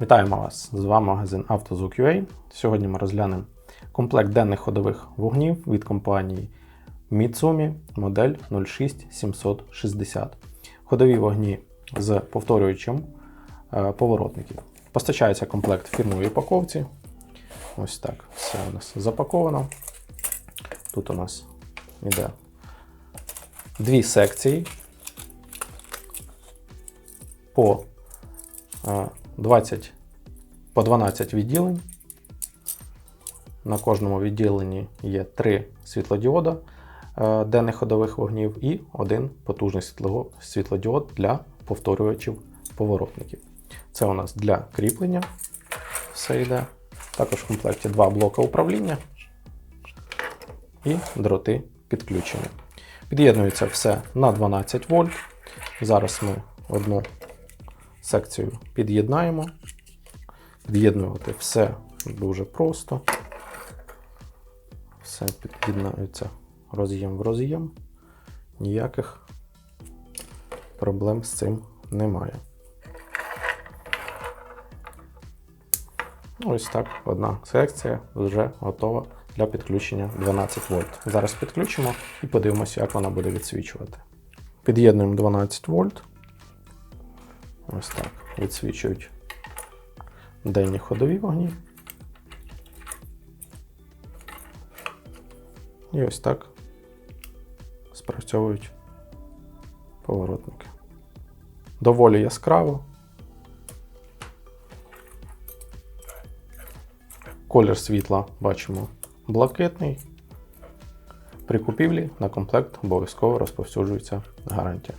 Вітаємо вас! З вами магазин «Автозвук.UA». Сьогодні ми розглянемо комплект денних ходових вогнів від компанії Mitsumi модель 06760. Ходові вогні з повторюючим е, поворотників. Постачається комплект в фірмовій упаковці. Ось так все у нас запаковано. Тут у нас іде дві секції по е, 20 по 12 відділень. На кожному відділенні є три світлодіода е, денних ходових вогнів і один потужний світлодіод для повторювачів поворотників. Це у нас для кріплення все йде. Також в комплекті два блока управління і дроти підключення. Під'єднується все на 12 вольт. Зараз ми одну секцію під'єднаємо. Під'єднувати все дуже просто. Все під'єднується роз'єм в роз'єм. Ніяких проблем з цим немає. Ось так одна секція вже готова для підключення 12 вольт. Зараз підключимо і подивимося, як вона буде відсвічувати. Під'єднуємо 12 вольт. Ось так. Відсвічують денні ходові вогні. І ось так спрацьовують поворотники. Доволі яскраво. Колір світла бачимо блакитний. При купівлі на комплект обов'язково розповсюджується гарантія.